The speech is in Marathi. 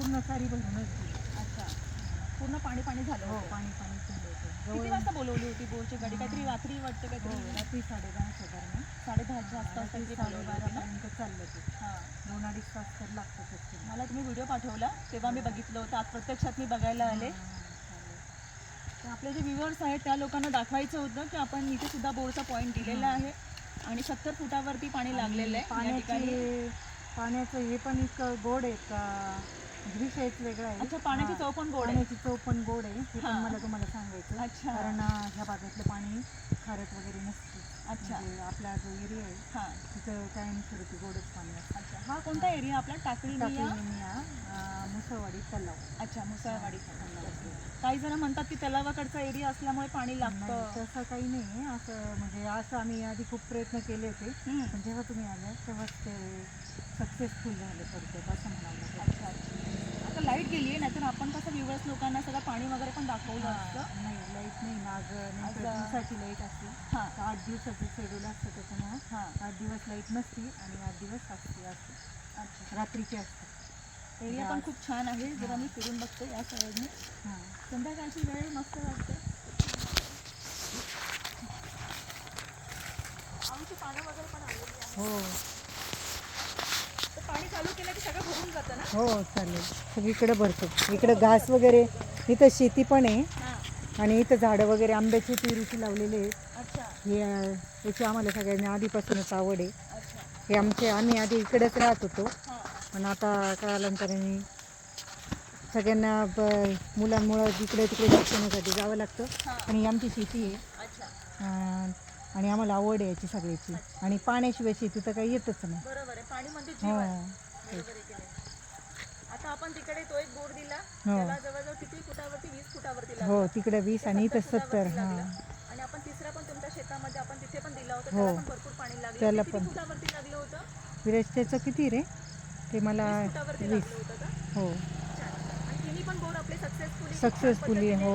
पूर्ण सारी भरूनच गेली अच्छा. पूर्ण पाणी पाणी झालं हो होतं. पाणी पाणी झालं होतं. किती वाजता बोलवली होती बोरची गाडी? काहीतरी रात्री वाटतं हो काहीतरी. रात्री साडेदहाच्या दरम्यान साडे रात्री काहीतरी बोलवली होती ना? साडेबारापर्यंत चाललं ते. हां. दोन अडीच तास तर लागतातच ते. मला तुम्ही व्हिडिओ पाठवला तेव्हा मी बघितलं होतं. आज प्रत्यक्षात मी बघायला आले. तर आपले जे व्ह्युअर्स आहेत त्या लोकांना दाखवायचं होतं की आपण इथे सुद्धा बोरचा पॉईंट दिलेला आहे आणि सत्तर फुटावरती पाणी लागलेलं आहे या ठिकाणी. पाण्याची पाण्याचं हे पण इतकं गोड आहे का? विषयच वेगळा आहे. अच्छा पाण्याची. चव पण गोड आहे. पाण्याची चव पण गोड आहे. हे पण हा. मला तुम्हाला सांगायचं अच्छा. कारण अं, ह्या भागातलं पाणी खारट वगैरे नसते. अच्छा. म्हणजे आपला जो एरिया आहे हां. तिथं कायमस्वरूपी गोडच पाणी असतं. अच्छा. हा कोणता एरिया? आपला टाकळी टाकळी निमिया, अं, मुसळवाडी तलाव. अच्छा मुसळवाडी काही जण म्हणतात की तलावाकडचा एरिया असल्यामुळे पाणी नाही लागतं. तसं काही नाही. असं म्हणजे असं आम्ही आधी खूप प्रयत्न केले होते. पण जेव्हा तुम्ही आल्या तेव्हाच ते सक्सेसफुल झाले थोडक्यात असं म्हणावं आता लाइट गेली आहे नाहीतर आपण कसं व्ह्युअर्स लोकांना सगळं पाणी वगैरे पण दाखवलं असतं? नाही लाइट नाही ना आज नेमकं आज, दिवसाची लाइट असते. हां. आठ दिवसाचं शेड्यूल असतं त्याच्यामुळं. हां. आठ दिवस लाइट नसती आणि आठ दिवस असते असते अच्छा. रात्रीची असते. एरिया पण खूप छान आहे जरा मी फिरून बघते या साईडने हां. संध्याकाळची वेळ मस्त वाटते. आमची पानं वगैरे पण आलेली आहे. हो. तर पाणी चालू केलं की सगळं भरून जातं ना? हो चालेल. सगळीकडे भरतो. इकडं घास वगैरे इथं शेती पण आहे. हां. आणि इथं झाडं वगैरे आंब्याची पेरूची लावलेली आहेत. अच्छा. हे अं, याची आम्हाला सगळ्यांनी आधीपासूनच आवड आहे. अच्छा. हे आमचे आम्ही आधी इकडेच राहत होतो. हां. पण आता कालांतराने सगळ्यांना ब- मुलांमुळं इकडे तिकडे शिक्षणासाठी जावं लागतं. हां. आणि ही आमची शेती आहे. अच्छा. अं, आणि आम्हाला आवड आहे याची सगळ्याची आणि पाण्याशिवाय शेती तर काही येतच नाही. बरोबर आहे पाणी म्हणजे जीवन बरोबर आहे की नाही? आता आपण तिकडे तो एक बोर दिला. हो. त्याला जवळजवळ किती फुटावरती? वीस फुटावरती लागला. हो तिकडे वीस आणि इथं सत्तर. फुटावरती हां. आणि आपण तिसरा पण तुमच्या शेतामध्ये आपण तिथे पण दिला होता हो. त्याला पण भरपूर पाणी लागलं. त्याला ते किती पण. फुटावरती लागलं होतं? विरेश त्याचं किती रे? ते मला फुटावरती वीस. लागलं होतं का? हो. छान. आणि तिन्ही पण बोर आपले सक्सेसफुली Successfully, हो.